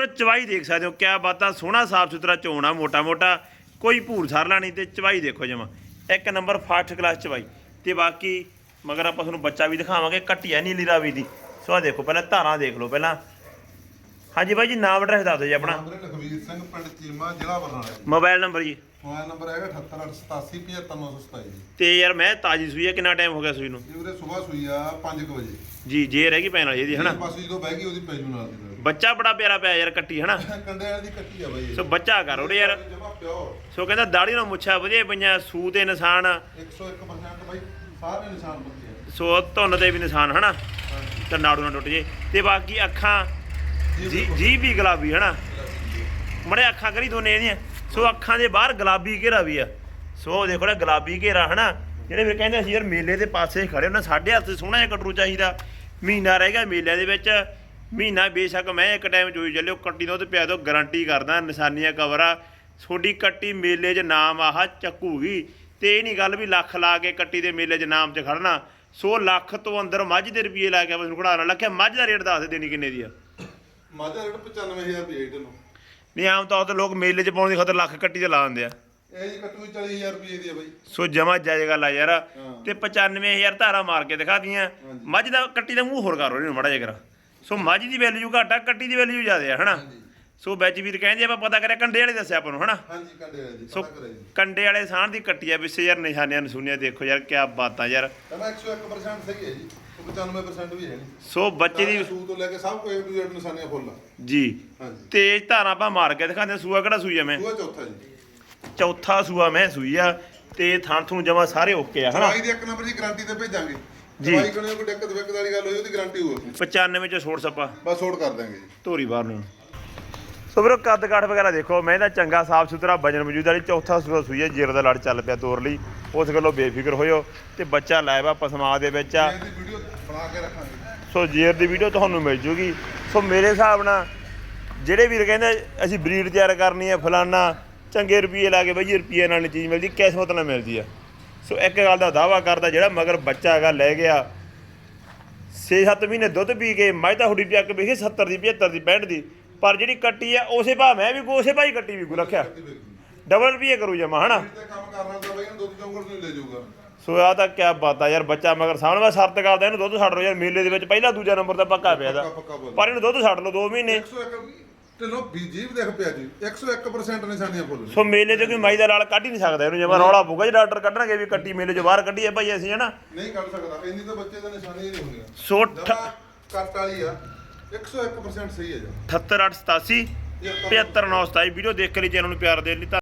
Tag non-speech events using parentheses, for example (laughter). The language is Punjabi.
ਪਰ ਚਵਾਈ ਦੇਖ ਸਕਦੇ ਹੋ ਕਿਆ ਬਾਤਾਂ ਸੋਹਣਾ ਸਾਫ਼ ਸੁਥਰਾ ਚੋਣਾ ਮੋਟਾ ਮੋਟਾ ਕੋਈ ਭੂਰ ਸਾਰਲਾ ਨਹੀਂ ਤੇ ਚਵਾਈ ਦੇਖੋ ਜਮਾ। ਇੱਕ ਨੰਬਰ ਫਸਟ ਕਲਾਸ ਚਵਾਈ। ਤੇ ਬਾਕੀ ਮਗਰ ਆਪਾਂ ਤੁਹਾਨੂੰ ਬੱਚਾ ਵੀ ਦਿਖਾਵਾਂਗੇ ਕੱਟਿਆ ਨੀਲੀ ਰਾਵੀ ਦੀ। ਸੋ ਆਹ ਦੇਖੋ ਪਹਿਲਾਂ ਧਾਰਾਂ ਦੇਖ ਲਓ ਪਹਿਲਾਂ। ਹਾਂਜੀ ਬਾਈ ਜੀ ਨਾਮ ਐਡਰੈਸ ਦੱਸ ਦਿਓ ਜੀ ਆਪਣਾ। ਨਾਮ ਵੀਰੇ ਲਖਵੀਰ ਸਿੰਘ ਪਿੰਡ ਚੀਮਾ ਜ਼ਿਲ੍ਹਾ ਬਰਨਾਲਾ ਜੀ। ਮੋਬਾਈਲ ਨੰਬਰ ਜੀ। ਮੋਬਾਈਲ ਨੰਬਰ ਹੈਗਾ 7888755927 ਜੀ ਤੇ ਯਾਰ ਮੈਂ ਤਾਜੀ ਸੂਈ ਕਿੰਨਾ ਟਾਈਮ ਹੋ ਗਿਆ ਸੂਈ ਨੂੰ? ਇਹ ਵੀਰੇ ਸਵੇਰ ਸੂਈ ਆ 5 ਵਜੇ। ਜੀ ਜੇ ਰਹਿ ਗਈ ਪੈਣ ਵਾਲੀ ਇਹਦੀ ਹਨਾ? ਬਸ ਜਦੋਂ ਬਹਿ ਗਈ ਉਹਦੀ ਪੈਜੂ ਨਾਲ ਦੀ ਨਾਲ। ਬੱਚਾ ਬੜਾ ਪਿਆਰਾ ਪਿਆ ਯਾਰ ਕੱਟੀ ਹਨਾ? (laughs) ਕੰਡੇ ਵਾਲੀ ਦੀ ਕੱਟੀ ਆ ਬਾਈ ਸੋ ਬੱਚਾ ਕਰ ਉਹਦੇ ਯਾਰ। ਜਮਾ ਪਿਓ ਸੋ ਕਹਿੰਦਾ ਦਾੜੀ ਨਾਲ ਮੁੱਛਾਂ ਵਧੀਆ ਪਈਆਂ ਸੂ ਤੇ ਨਿਸ਼ਾਨ। 101% ਬਾਈ ਸਾਰੇ ਨਿਸ਼ਾਨ ਬੱਚੇ ਆ। ਸੋ ਧੁੰਨ ਤੇ ਵੀ ਨਿਸ਼ਾਨ ਹਨਾ? ਤੇ ਨਾੜੂ ਨਾ ਟੁੱਟ ਜੇ। ਤੇ ਬਾਕੀ ਅੱਖਾਂ ਜੀ ਜੀ ਵੀ ਗੁਲਾਬੀ ਹਨਾ? ਮੜੇ ਅੱਖਾਂ ਕਰੀ ਦੋਨੇ ਇਹਦੀਆਂ। ਸੋ ਅੱਖਾਂ ਦੇ ਬਾਹਰ ਗੁਲਾਬੀ ਘੇਰਾ ਵੀ ਆ। ਸੋ ਦੇਖੋ ਨਾ ਗੁਲਾਬੀ ਘੇਰਾ ਹਨਾ? ਜਿਹੜੇ ਫਿਰ ਕਹਿੰਦੇ ਸੀ ਯਾਰ ਮੇਲੇ ਦੇ ਪਾਸੇ ਖੜੇ ਉਹਨਾਂ ਸਾਡੇ ਹੱਥ ਸੋਹਣਾ ਜਿਹਾ ਕਟਰੂ ਚਾਹੀਦਾ। ਮਹੀਨਾ ਰਹਿ ਗਿਆ ਮੇਲਿਆਂ ਦੇ ਵਿੱਚ। ਮਹੀਨਾ ਬੇਸ਼ੱਕ ਮੈਂ ਇੱਕ ਟਾਈਮ ਚੋਈ ਚੱਲਿਓ ਕੱਟੀ ਦੋ ਤੇ ਪਿਆ ਦੋ ਗਾਰੰਟੀ ਕਰਦਾ ਨਿਸ਼ਾਨੀਆਂ ਕਵਰ। ਆ ਤੁਹਾਡੀ ਕੱਟੀ ਮੇਲੇ 'ਚ ਨਾਮ ਆਹ ਚੱਕੂਗੀ। ਤੇ ਇਹ ਨਹੀਂ ਗੱਲ ਵੀ ਲੱਖ ਲਾ ਕੇ ਕੱਟੀ ਦੇ ਮੇਲੇ 'ਚ ਨਾਮ 'ਚ ਖੜਨਾ। ਸੋ ਲੱਖ ਤੋਂ ਅੰਦਰ ਮੱਝ ਦੇ ਰੁਪਏ ਲਾ ਕੇ ਬਸ ਕਢਾਣਾ ਲੱਖਿਆ ਮੱਝ ਦਾ ਰੇਟ ਦੱਸ ਦੇ ਦੇਣੀ ਕਿੰਨੇ ਦੀ ਆ? ਮਾਝਾ ਰੇਟ 95000 ਰੁਪਏ ਇਹਨੂੰ ਨਹੀਂ ਆਮ ਤੌਰ ਤੇ ਲੋਕ ਮੇਲੇ 'ਚ ਪਾਉਣ ਦੀ ਖਾਤਰ ਲੱਖ ਕੱਟੀ ਤੇ ਲਾ ਦਿੰਦੇ ਆ। ਇਹ ਜੀ ਕੱਟੂ 40000 ਰੁਪਏ ਦੀ ਆ ਬਾਈ। ਸੋ ਜਮਾ ਜਾਇਜ਼ ਗੱਲ ਆ ਯਾਰ। ਤੇ 95000 ਧਾਰਾ ਮਾਰ ਕੇ ਦਿਖਾ ਦੀਆਂ। ਮੱਝ ਦਾ ਕੱਟੀ ਦਾ ਮੂੰਹ ਹੋਰ ਕਰੋ ਇਹਨੂੰ ਮੜਾ ਜਿਹਾ ਸੋ ਮੱਝ ਦੀ ਵੈਲਿਊ ਘੱਟ ਕੱਟੀ ਦੀ ਵੈਲਿਊ ਜ਼ਿਆਦਾ ਆ ਹਨਾ? ਸੋ ਵਿੱਚ ਵੀਰ ਕਹਿੰਦੇ ਆਪਾਂ ਪਤਾ ਕਰਿਆ ਕੰਡੇ ਵਾਲੇ ਦੱਸਿਆ ਆਪਾਂ ਨੂੰ ਹਨਾ? ਹਾਂਜੀ ਕੰਡੇ ਵਾਲੀ ਦੀ ਪਤਾ ਕਰਿਆ ਜੀ। ਕੰਡੇ ਵਾਲੇ ਸਾਹ ਦੀ ਕੱਟੀ ਆ ਪਿੱਛੇ ਯਾਰ ਨਿਸ਼ਾਨਿਆਂ ਨਸੂਨੀਆਂ ਦੇਖੋ ਯਾਰ ਕਿਆ ਬਾਤਾਂ ਯਾਰ। ਕਹਿੰਦਾ 101% ਸਹੀ ਹੈ ਜੀ 95% ਵੀ ਹੈ ਨਹੀਂ ਸੋ ਬੱਚੇ ਦੀ ਸੂ ਤੋਂ ਲੈ ਕੇ ਸਭ ਕੋਈ ਟੂ ਜ਼ੈਡ ਨਿਸ਼ਾਨੀਆਂ ਫੁੱਲ ਆ। ਜੀ। ਹਾਂਜੀ। ਤੇਜ਼ ਧਾਰਾਂ ਆਪਾਂ ਮਾਰ ਕੇ ਦਿਖਾਉਂਦੇ ਸੂਆ ਕਿਹੜਾ ਸੂਈ ਆ ਮੈਂ? ਸੂਆ ਚੌਥਾ ਜੀ। ਚੌਥਾ ਸੂਆ ਮੈਂ ਸੂਈ ਆ ਤੇ ਥਾਂ ਥੂ ਜਮਾ ਸਾਰੇ ਓਕੇ ਆ ਹਨਾ? ਦਵਾਈ ਦੀ ਇੱਕ ਨੰਬਰ ਦੀ ਗਾਰੰਟੀ ਤੇ ਭੇਜਾਂਗੇ। ਜੀ। ਦਵਾਈ ਕੋਲੇ ਕੋਈ ਦਿੱਕਤ ਵਿਕਤ ਵਾਲੀ ਗੱਲ ਹੋਈ ਉਹਦੀ ਗਾਰੰਟੀ ਹੋਊਗੀ 95 ਚ ਛੋੜ ਸੱਪਾ। ਬਸ ਛੋੜ ਕਰ ਦਾਂਗੇ ਜੀ। ਧੋਰੀ ਬਾਹਰ ਨੂੰ। ਸੋ ਵੀਰੋ ਕੱਦ ਕਾਠ ਵਗੈਰਾ ਦੇਖੋ ਮੈਂ ਤਾਂ ਚੰਗਾ ਸਾਫ਼ ਸੁਥਰਾ ਵਜਨ ਮੌਜੂਦ ਵਾਲੀ ਚੌਥਾ ਸੂਆ ਸੂਈ ਹੈ ਜੀਰ ਦਾ ਲੜ ਚੱਲ ਪਿਆ ਤੋਰ ਲਈ। ਉਸ ਗੱਲੋਂ ਬੇਫਿਕਰ ਹੋਇਓ ਤੇ ਬੱਚਾ ਪਸਮਾ ਦੇ ਵਿੱਚ ਆ। ਇਹਦੀ ਵੀਡੀਓ ਬਣਾ ਕੇ ਰੱਖਾਂਗੇ। ਸੋ ਜੀਰ ਦੀ ਵੀਡੀਓ ਤੁਹਾਨੂੰ ਮਿਲ ਜੂਗੀ। ਸੋ ਮੇਰੇ ਹਿਸਾਬ ਨਾਲ ਜਿਹੜੇ ਵੀਰ ਕਹਿੰਦੇ ਅਸੀਂ ਬਰੀਡ ਤਿਆਰ ਕਰਨੀ ਹੈ ਫਲਾਨਾ ਚੰਗੇ ਰੁਪਏ ਲਾ ਕੇ ਬਈ ਰੁਪਏ ਨਾਲ ਨਹੀਂ ਚੀਜ਼ ਮਿਲਦੀ ਕਿਸਮਤ ਨਾਲ ਮਿਲਦੀ ਆ। ਸੋ ਇੱਕ ਗੱਲ ਦਾ ਦਾਵਾ ਕਰਦਾ ਜਿਹੜਾ ਮਗਰ ਬੱਚਾ ਹੈਗਾ ਲੈ ਗਿਆ। 6-7 ਮਹੀਨੇ ਦੁੱਧ ਪੀ ਕੇ ਮੱਝ ਤਾਂ ਹੁਡੀ ਪਿਆ ਕੇ ਵੇਖੀ 70 ਦੀ 75 ਦੀ 65 ਦੀ। ਪਰ ਜਿਹੜੀ ਕੱਟੀ ਆ ਉਸੇ ਭਾਅ ਮੈਂ ਵੀ ਉਸੇ ਹੀ ਕੱਟੀ ਵੀ ਕੋ ਰੱਖਿਆ। ਡਬਲ ਰੁਪਏ ਕਰੂ ਜਮਾ ਹਨਾ? ਤੇ ਕੰਮ ਕਰਨਾ ਤਾਂ ਬਈ ਇਹਨੂੰ ਦੁੱਧ ਚੌਂਕੜ ਨਹੀਂ ਲੈ ਜਾਊਗਾ। ਸੋ ਆ ਤਾਂ ਕਿਆ ਬਾਤ ਆ ਯਾਰ ਬੱਚਾ ਮਗਰ ਸਾਹਮਣੇ ਮੈਂ ਸ਼ਰਤ ਕਰਦਾ ਇਹਨੂੰ ਦੁੱਧ ਛੱਡ ਲਓ ਯਾਰ ਮੇਲੇ ਦੇ ਵਿੱਚ ਪਹਿਲਾ ਦੂਜਾ ਨੰਬਰ ਤਾਂ ਪੱਕਾ ਪਿਆ ਦਾ ਪਰ ਇਹਨੂੰ ਦੁੱਧ ਛੱਡ ਲਓ 2 ਮਹੀਨੇ। 101 ਢਿੱਲੋਂ ਬੀਜੀਬ ਦੇਖ ਪਿਆ ਜੀ 101% ਨਿਸ਼ਾਨੀਆਂ ਫੁੱਲ ਨੇ। ਸੋ ਮੇਲੇ ਤੇ ਕੋਈ ਮਾਈ ਦਾ ਲਾਲ ਕੱਢ ਹੀ ਨਹੀਂ ਸਕਦਾ ਇਹਨੂੰ ਜਮਾ ਰੌਲਾ ਪਊਗਾ ਜੇ ਡਾਕਟਰ ਕੱਢਣਗੇ ਵੀ ਕੱਟੀ ਮੇਲੇ ਚੋਂ ਬਾਹਰ ਕੱਢੀਏ ਭਾਈ ਅਸੀਂ ਹਨਾ? ਨਹੀਂ ਕੱਢ ਸਕਦਾ ਇੰਨੀ ਤਾਂ ਬੱਚੇ ਦਾ ਨਿਸ਼ਾਨੀ ਹੀ ਨਹੀਂ ਹੁੰਦੀਆਂ। ਸੋ ਠ- ਜਮਾ ਕੱਟ ਵਾਲੀ ਆ 101% ਸਹੀ ਹੈ ਜੀ। 7887 75927 ਵੀਡੀਓ ਦੇਖ ਕੇ ਲਈ ਚੈਨਲ ਨੂੰ ਪਿਆਰ ਦੇ ਲਈ ਧੰਨ-